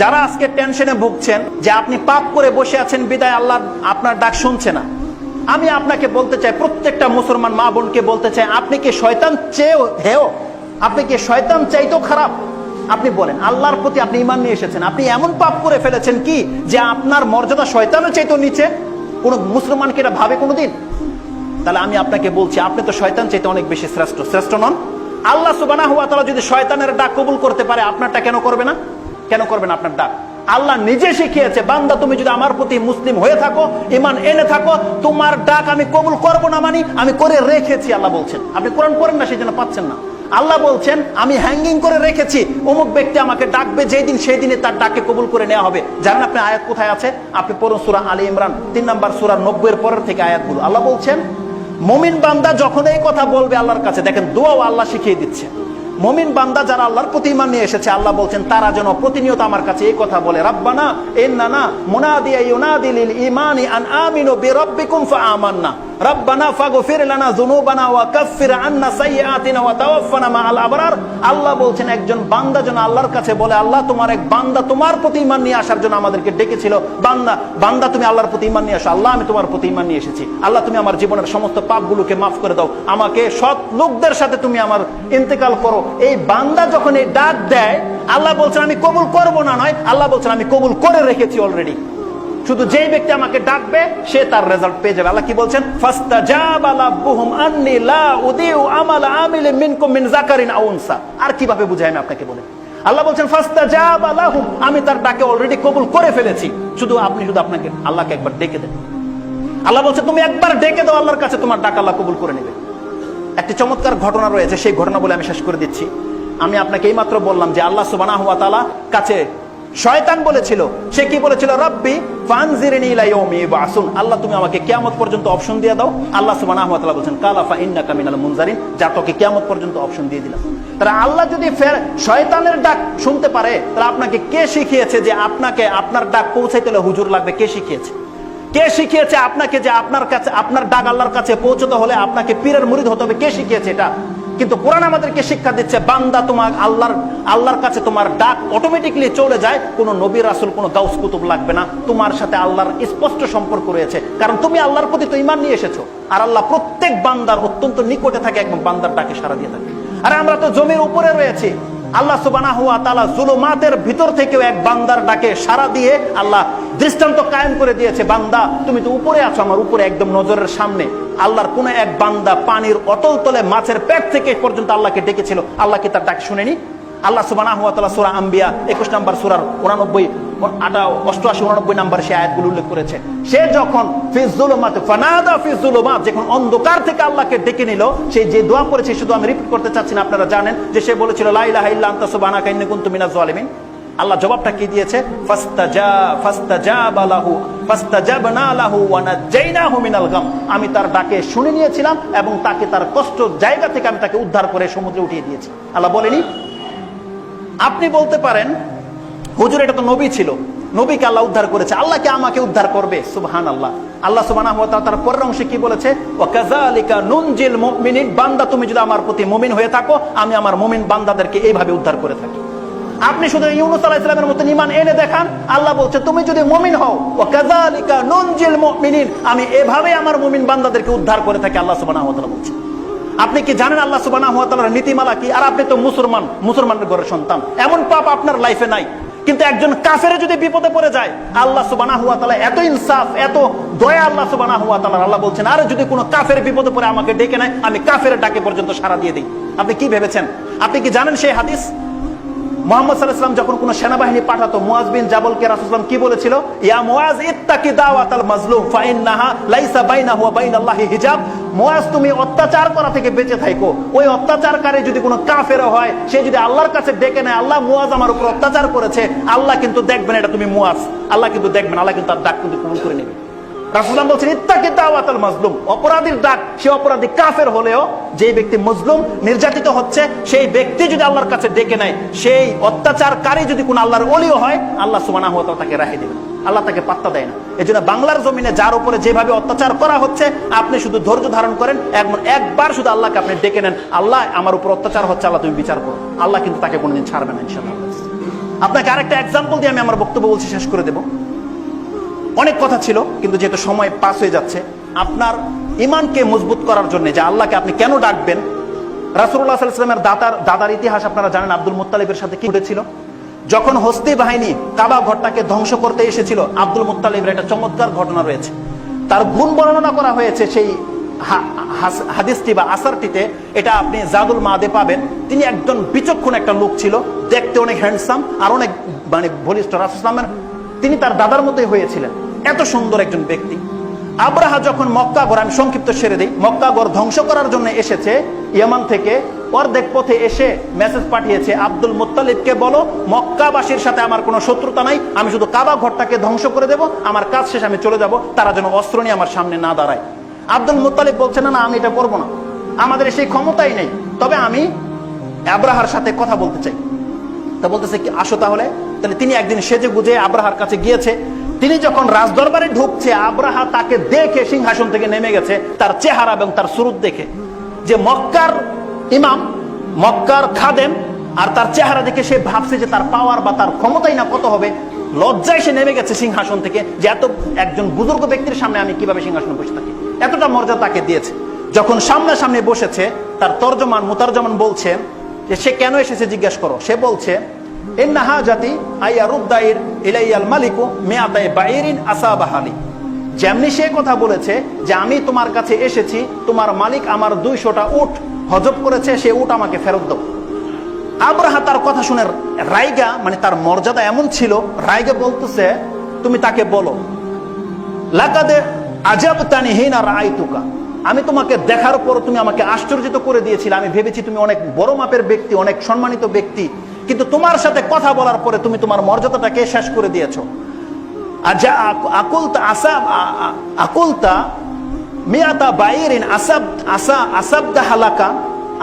যারা আজকে টেনশনে ভুগছেন যে আপনি পাপ করে বসে আছেন, বিদায় আল্লাহ আপনার ডাক শুনছে না। আমি আপনাকে বলতে চাই, প্রত্যেকটা মুসলমান মা বোনকে বলতে চাই, আপনি কি শয়তান চেয়েও, হেও? আপনি কি শয়তান চাইতেও খারাপ? আপনি বলেন, আল্লাহর প্রতি আপনি ইমান নিয়ে এসেছেন। আপনি এমন পাপ করে ফেলেছেন কি, যে আপনার মর্যাদা শয়তানের চাইতেও নিচে? কোন মুসলমানকে এটা ভাবে কোনোদিন? তাহলে আমি আপনাকে বলছি, আপনি তো শয়তান চাইতে অনেক বেশি শ্রেষ্ঠ। শ্রেষ্ঠ নন। আল্লাহ সুবানা হুয়া তালা যদি শয়তানের ডাক কবুল করতে পারে, আপনারটা কেন করবে না? কেন করবে না আপনার ডাক? আল্লাহ নিজে শিখিয়েছে, বান্দা তুমি যদি আমার প্রতি মুসলিম হয়ে থাকো ইমান এনে থাকো, তোমার ডাক আমি কবুল করব না মানি, আমি করে রেখেছি, আল্লাহ বলছেন। আপনি কোরআন পড়েন না সেই জন্য পাচ্ছেন না। আল্লাহ বলছেন, আমি হ্যাঙ্গিং করে রেখেছি, অমুক ব্যক্তি আমাকে ডাকবে, যেই দিন সেই দিনে তার ডাকে কবুল করে নেওয়া হবে। জানেন আপনি আয়াত কোথায় আছে? আপনি পড়ুন সুরা আলী ইমরান, তিন নম্বর সুরা নব্বই পরের থেকে আয়াতগুলো। আল্লাহ বলছেন, মমিন বান্দা যখন এই কথা বলবে আল্লাহর কাছে, দেখেন দোয়াও আল্লাহ শিখিয়ে দিচ্ছে। মমিন বান্দা যারা আল্লাহর প্রতি ইমান নিয়ে এসেছে, আল্লাহ বলছেন, তারা যেন প্রতিনিয়ত আমার কাছে এই কথা বলে, রাব্বানা ইন্নানা না ইউনাদি লিল ইমানি আন আমিনু ফা ফাআমান্না। রাব্বানা ফাগফির লানা যুনুবানা ওয়া কাফফির আন্না সাইয়্যাতিনা ওয়া আবরার। আল্লাহ বলছেন, একজন বান্দা যেন আল্লাহর কাছে বলে, আল্লাহ, তোমার এক বান্দা তোমার প্রতি ইমান নিয়ে আসার জন্য আমাদেরকে ডেকেছিল। বান্দা বান্দা, তুমি আল্লাহর প্রতি ইমান নিয়ে আসো। আল্লাহ, আমি তোমার প্রতি ইমান নিয়ে এসেছি। আল্লাহ, তুমি আমার জীবনের সমস্ত পাপগুলোকে মাফ করে দাও। আমাকে সৎ লোকদের সাথে তুমি আমার ইন্তেকাল করো। এই বান্দা যখন এই ডাক দেয়, আল্লাহ বলছেন, আমি কবুল করব না, নয়। আল্লাহ বলছেন, আমি কবুল করে রেখেছি অলরেডি শুধু যেই ব্যক্তি আমাকে ডাকবে, সে তার রেজাল্ট পেয়ে যাবে। আল্লাহ কি বলছেন? আর কীভাবে বুঝাই আমি আপনাকে বলে? আল্লাহ বলছেন আমি তার ডাকে অলরেডি কবুল করে ফেলেছি। শুধু আপনি শুধু আপনাকে, আল্লাহকে একবার ডেকে দেন। আল্লাহ বলছে, তুমি একবার ডেকে দাও, আল্লাহর কাছে তোমার ডাক আল্লাহ কবুল করে নেবে। একটি চমৎকার ঘটনা রয়েছে, সেই ঘটনা বলে আমি শেষ করে দিচ্ছি। আমি আপনাকে এইমাত্র বললাম যে আল্লাহ সুবানা হুয়া তালা কাছে শয়তান বলেছিল, সে কি বলেছিল? রব্বি আল্লাহ, তুমি আমাকে পর্যন্ত অপশন দিয়ে দাও। আল্লাহ সুবহানাহু ওয়া তাআলা বলেন কালা ফা মুনজারিন। যা তোকে পর্যন্ত অপশন দিয়ে দিলাম। তাহলে আল্লাহ যদি ফের শয়তানের ডাক শুনতে পারে, তাহলে আপনাকে কে শিখিয়েছে যে আপনাকে আপনার ডাক পৌঁছাইতে হলে হুজুর লাগবে? কে শিখিয়েছে? কে শিখিয়েছে আপনাকে যে আপনার কাছে, আপনার ডাক আল্লাহর কাছে পৌঁছতে হলে আপনাকে পীরের মুরিদ হতে হবে? কে শিখিয়েছে এটা? কিন্তু কোরআন আমাদেরকে শিক্ষা দিচ্ছে, বান্দা তোমার আল্লাহর আল্লাহর কাছে তোমার ডাক অটোমেটিকলি চলে যায়, কোনো নবীর আসল কোনো গাউস কুতুব লাগবে না। তোমার সাথে আল্লাহর স্পষ্ট সম্পর্ক রয়েছে। কারণ তুমি আল্লাহর প্রতি তো ইমান নিয়ে এসেছ। আর আল্লাহ প্রত্যেক বান্দার অত্যন্ত নিকটে থাকে, একদম বান্দার ডাকে সারা দিয়ে থাকে। আর আমরা তো জমির উপরে রয়েছি। আল্লাহ সুবানা হুয়া তালা জুলুমাতের ভিতর থেকেও এক বান্দার ডাকে সারা দিয়ে আল্লাহ দৃষ্টান্ত কায়েম করে দিয়েছে, বান্দা, তুমি তো উপরে আছো, আমার উপরে একদম নজরের সামনে। আল্লাহর কোন এক বান্দা পানির অতল তলে মাছের পেট থেকে পর্যন্ত আল্লাহকে ডেকেছিল। আল্লাহকে তার ডাক শুনেনি? আল্লাহ সুবানা সুরা আম্বিয়া, একুশ নাম্বার সুরার উনানব্বই আটা অষ্টআশি নাম্বার সে আয়াতগুলো উল্লেখ করেছে। সে যখন ফিজুলমাত ফানাদা যখন অন্ধকার থেকে আল্লাহকে ডেকে নিল সেই যে দোয়া করেছে শুধু আমি রিপিট করতে চাচ্ছি না, আপনারা জানেন যে সে বলেছিল আল্লাহ জবাবটা কি দিয়েছে? আমি তার ডাকে শুনে নিয়েছিলাম এবং তাকে তার কষ্ট জায়গা থেকে আমি তাকে উদ্ধার করে সমুদ্রে উঠিয়ে দিয়েছি। আল্লাহ বলেনি? আপনি বলতে পারেন হুজুর, এটা তো নবী ছিল। নবীকে আল্লাহ উদ্ধার করেছে। আল্লাহকে আমাকে উদ্ধার করবে। সুবহান আল্লাহ আল্লাহ তাআলা তার পরের অংশে কি বলেছে? ওয়া কাযালিকা নুনজিল মুমিনিন। বান্দা, তুমি যদি আমার প্রতি মুমিন হয়ে থাকো, আমি আমার মুমিন বান্দাদেরকে এইভাবে উদ্ধার করে থাকি। আপনি শুধু ইউনুস আলাইহিস সালামের মতো ঈমান এনে দেখান, আল্লাহ বলছে, তুমি যদি মুমিন হও, ওয়া কাযালিকা নুনজিল মুমিনিন, আমি এভাবে আমার মুমিন বান্দাদেরকে উদ্ধার করে থাকি, আল্লাহ তাআলা বলছে। আপনি কি জানেন আল্লাহ তাআলার নীতিমালা কি? আর আপনি তো মুসলমান। মুসলমানের ঘরের সন্তান। এমন পাপ আপনার লাইফে নাই। কিন্তু একজন কাফের যদি বিপদে পড়ে যায়, আল্লাহ সুবানা হুয়া তালা এত ইনসাফ, এত দয়া আল্লাহ সুবানা হুয়া তালা আল্লাহ বলছেন, আর যদি কোনো কাফের বিপদে পড়ে আমাকে ডেকে নেয়, আমি কাফের ডাকে পর্যন্ত সারা দিয়ে দিই। আপনি কি ভেবেছেন? আপনি কি জানেন সেই হাদিস? মোহাম্মদ সাল্লাহাম যখন কোন সেনাবাহিনী পাঠাতো বিন জাবলকে রাসুলাম কি বলেছিল? ইয়া ইত্তাকি দাওয়াত আল মাজলুম লাইসা হিজাব। তুমি অত্যাচার করা থেকে বেঁচে থাকো ওই অত্যাচারকারী যদি কোনো কাফের হয়, সে যদি আল্লাহর কাছে ডেকে নেয়, আল্লাহ মুয়াজ আমার উপর অত্যাচার করেছে, আল্লাহ কিন্তু দেখবেন এটা তুমি মুয়াজ। আল্লাহ কিন্তু দেখবেন, আল্লাহ কিন্তু তার ডাক কিন্তু কবুল করে নেবে। রাসুলাম বলছেন, ইত্তাকি দাওয়াতাল মাজলুম। অপরাধীর ডাক, সে অপরাধী কাফের হলেও যে ব্যক্তি মজলুম, নির্যাতিত হচ্ছে, সেই ব্যক্তি যদি আল্লাহর কাছে ডেকে নেয়, সেই অত্যাচারকারী যদি কোন আল্লাহর অলিও হয়, আল্লাহ সুবহানাহু ওয়া তাকে রাহে দেবেন। আল্লাহ তাকে পাত্তা দেয় না। এই জন্য বাংলার জমিনে যার উপরে যেভাবে অত্যাচার করা হচ্ছে, আপনি শুধু ধৈর্য ধারণ করেন একবার একবার শুধু আল্লাহকে আপনি ডেকে নেন, আল্লাহ আমার উপর অত্যাচার হচ্ছে, আল্লাহ তুমি বিচার করো। আল্লাহ কিন্তু তাকে কোনোদিন ছাড়বে না, ইনশাআল্লাহ। আপনাকে আরেকটা এক্সাম্পল দিয়ে আমি আমার বক্তব্য বলছি, শেষ করে দেব। অনেক কথা ছিল, কিন্তু যেহেতু সময় পাস হয়ে যাচ্ছে, আপনার ইমানকে মজবুত করার জন্য যে আল্লাহকে আপনি কেন ডাকবেন? রাসুল্লাহ সাল্লামের দাদার দাদার ইতিহাস আপনারা জানেন, আব্দুল মুতালিবের সাথে কি ঘটেছিল? যখন হস্তি বাহিনী কাবা ঘরটাকে ধ্বংস করতে এসেছিল, আব্দুল মুতালিবের একটা চমৎকার ঘটনা রয়েছে। তার গুণ বর্ণনা করা হয়েছে সেই হাদিসটি বা আসারটিতে, এটা আপনি জাদুল মাদে পাবেন। তিনি একজন বিচক্ষণ একটা লোক ছিল, দেখতে অনেক হ্যান্ডসাম আর অনেক মানে বলিষ্ঠ রাসুলামের তিনি তার দাদার মতোই হয়েছিলেন। এত সুন্দর একজন ব্যক্তি। আব্রাহা যখন মক্কাগর আমি সংক্ষিপ্ত সেরে দিই মক্কাগর ধ্বংস করার জন্য এসেছে, ইয়ামান থেকে অর্ধেক পথে এসে মেসেজ পাঠিয়েছে, আব্দুল মুত্তালিবকে বলো, মক্কাবাসীর সাথে আমার কোনো শত্রুতা নাই, আমি শুধু কাবা ঘরটাকে ধ্বংস করে দেব, আমার কাজ শেষ, আমি চলে যাব, তারা যেন অস্ত্র নিয়ে আমার সামনে না দাঁড়ায়। আব্দুল মুত্তালিব বলছে, না না, আমি এটা করব না। আমাদের সেই ক্ষমতাই নেই। তবে আমি আব্রাহার সাথে কথা বলতে চাই। তা বলতেছে কি, আসো তাহলে। তাহলে তিনি একদিন সেজে গুজে আব্রাহার কাছে গিয়েছে। তিনি যখন রাজদরবারে ঢুকছে, আব্রাহা তাকে দেখে সিংহাসন থেকে নেমে গেছে, তার চেহারা এবং তার সুরুত দেখে। যে মক্কার ইমাম, মক্কার খাদেম, আর তার চেহারা দেখে সে ভাবছে যে তার পাওয়ার বা তার ক্ষমতাই না কত হবে, লজ্জায় সে নেমে গেছে সিংহাসন থেকে যে এত একজন বুজুর্গ ব্যক্তির সামনে আমি কীভাবে সিংহাসনে বসে থাকি। এতটা মর্যাদা তাকে দিয়েছে। যখন সামনাসামনি বসেছে, তার তর্জমান, মুতারজমান বলছেন যে, সে কেন এসেছে জিজ্ঞেস করো? সে বলছে যেমনি সে কথা বলেছে যে আমি তোমার কাছে এসেছি, তোমার মালিক আমার দুইশোটা উট হজব করেছে, সে উট আমাকে ফেরত দাও। আব্রাহা তার কথা শুনে রাইগা মানে তার মর্যাদা এমন ছিল, রাইগা বলতেছে, তুমি তাকে বলো, লাকাদে আজাব তানি হিনা রায়তুকা আমি তোমাকে দেখার পর তুমি আমাকে আশ্চর্যিত করে দিয়েছিলে। আমি ভেবেছি তুমি অনেক বড় মাপের ব্যক্তি, অনেক সম্মানিত ব্যক্তি। কিন্তু তোমার সাথে কথা বলার পরে তুমি তোমার মর্যাদাটাকে শেষ করে দিয়েছ। যা আকুলতা আসাব আ- আ- আকুলতা মিয়াতা বাইরিন আসাব আসা আসাবদা হালাকা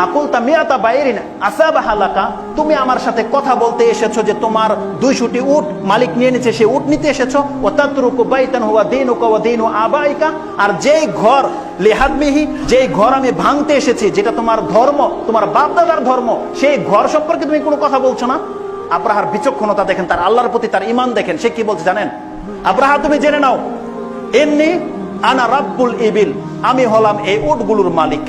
আকুলতা মিয়াতা বাইরিন আসাব হালাকা তুমি আমার সাথে কথা বলতে এসেছ যে তোমার দুইশোটি উট মালিক নিয়ে নিচ্ছে, সে উট নিতে এসেছ। ও তাতরুকু বাইতান হুয়া দিন ওয়া দিন আবাইকা। আর যেই ঘর, লেহাদমিহি, যেই ঘর আমি ভাঙতে এসেছি, যেটা তোমার ধর্ম, তোমার বাপ দাদার ধর্ম, সেই ঘর সম্পর্কে তুমি কোনো কথা বলছো না? আব্রাহার বিচক্ষণতা দেখেন, তার আল্লাহর প্রতি তার ইমান দেখেন, সে কি বলছে জানেন? আব্রাহা, তুমি জেনে নাও এমনি আনা রাব্বুল ইবিল, আমি হলাম এই উটগুলোর মালিক।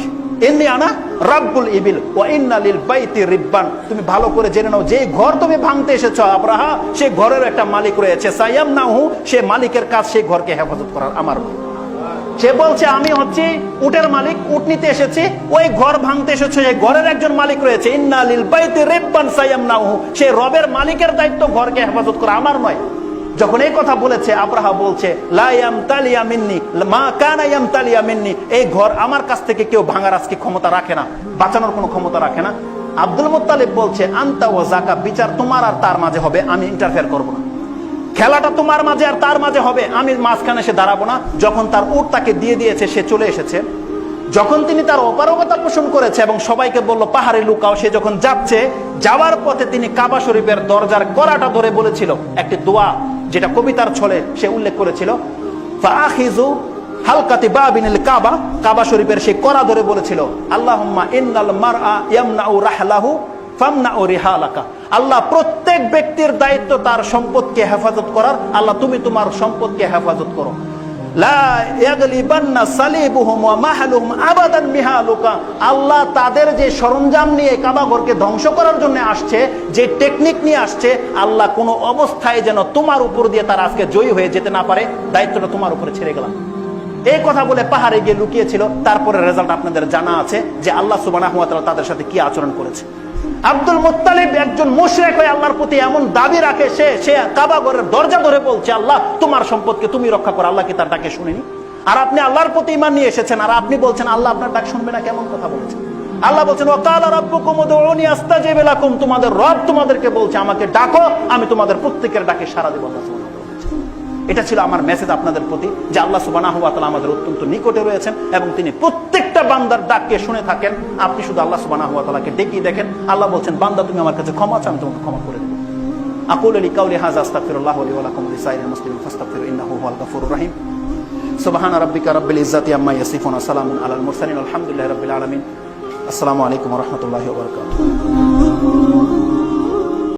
এমনি আনা রাব্বুল ইবিল। ও ইন্নালিল বাইতি রিব্বান। তুমি ভালো করে জেনে নাও, যে ঘর তুমি ভাঙতে এসেছ, আব্রাহা, সে ঘরের একটা মালিক রয়েছে। সাইয়াম নাহু সে মালিকের কাজ সেই ঘরকে হেফাজত করার আমার সে বলছে, আমি হচ্ছি উটের মালিক উট নিতে এসেছি, ওই ঘর ভাঙতে এসেছে, এই ঘরের একজন মালিক রয়েছে। ইন্নালিল বাইতি রিব্বান সাইয়াম নাহু সে রবের মালিকের দায়িত্ব ঘরকে হেফাজত করা আমার নয়। যখন এই কথা বলেছে, আব্রাহা বলছে মা মিন্নি। এই ঘর আমার কাছ থেকে কেউ ভাঙার আজকে ক্ষমতা রাখে না, বাঁচানোর কোনো ক্ষমতা রাখে না। আব্দুল মুত্তালিব বলছে, আন্তা ও জাকা বিচার তোমার আর তার মাঝে হবে, আমি ইন্টারফেয়ার করব না। খেলাটা তোমার মাঝে আর তার মাঝে হবে, আমি মাঝখানে সে দাঁড়াবো না। যখন তার উট তাকে দিয়ে দিয়েছে, সে চলে এসেছে। যখন তিনি তার অপারগতা পোষণ করেছে এবং সবাইকে বলল, পাহাড়ে লুকাও। সে যখন যাচ্ছে, যাওয়ার পথে তিনি কাবা শরীফের দরজার করাটা ধরে বলেছিল, একটি দোয়া। যেটা কবিতার ছলে সে উল্লেখ করেছিল। ফাখিজু হালকাতি বাবিনিল কাবা কাবা শরীফের সেই করা ধরে বলেছিল, আল্লাহুম্মা ইন্নাল মারআ ইয়ামনাউ রাহলাহু ফামনা ও রিহালাকা। আল্লাহ প্রত্যেক ব্যক্তির দায়িত্ব তার সম্পদকে হেফাজত করার। আল্লাহ, তুমি তোমার সম্পদকে হেফাজত করো। আল্লাহ তাদের যে সরঞ্জাম নিয়ে কাবাঘরকে ধ্বংস করার জন্য আসছে, যে টেকনিক নিয়ে আসছে, আল্লাহ কোনো অবস্থায় যেন তোমার উপর দিয়ে তার আজকে জয়ী হয়ে যেতে না পারে, দায়িত্বটা তোমার উপরে ছেড়ে গেলাম। এই কথা বলে পাহাড়ে গিয়ে লুকিয়েছিল, তারপরে রেজাল্ট আপনাদের জানা আছে যে আল্লাহ সুবাহ তাদের সাথে কি আচরণ করেছে। আব্দুল মুত্তালিব একজন মুশরেক হয়ে আল্লাহর প্রতি এমন দাবি রাখে, সে সে কাবা ঘরের দরজা ধরে বলছে, আল্লাহ, তোমার সম্পদকে তুমি রক্ষা করো, আল্লাহ কি তার ডাকে শুনেনি? আর আপনি আল্লাহর প্রতি ইমান নিয়ে এসেছেন, আর আপনি বলছেন, আল্লাহ আপনার ডাক শুনবে না, কেমন কথা বলছেন আল্লাহ বলছেন তোমাদের রব তোমাদেরকে বলছে, আমাকে ডাকো, আমি তোমাদের প্রত্যেকের ডাকে সাড়া দেব এটা ছিল আমার মেসেজ আপনাদের প্রতি, যে আল্লাহ সুবাহ আমাদের অত্যন্ত নিকটে রয়েছেন এবং তিনি প্রত্যেকটা বান্দার ডাককে শুনে থাকেন। আপনি শুধু আল্লাহ সুবাহ তালাকে ডেকে দেখেন। আল্লাহ বলছেন, বান্দা, তুমি আমার কাছে ক্ষমা আমি তোমাকে ক্ষমা করে দেবো। আকুল আলী কাউলি হাজ লাকুম ওয়া লিসাইরিল মুসলিমিন, ফাস্তাগফিরু ইন্নাহু হুয়াল গাফুরুর রহিম। সুবহান রাব্বিকা রাব্বিল ইজ্জাতি আম্মা ইয়াসিফুন ওয়া সালামুন আলাল মুরসালিন, আলহামদুলিল্লাহি রাব্বিল আলামিন। আসসালামু আলাইকুম ওয়া রাহমাতুল্লাহি ওয়া বারাকাতুহু।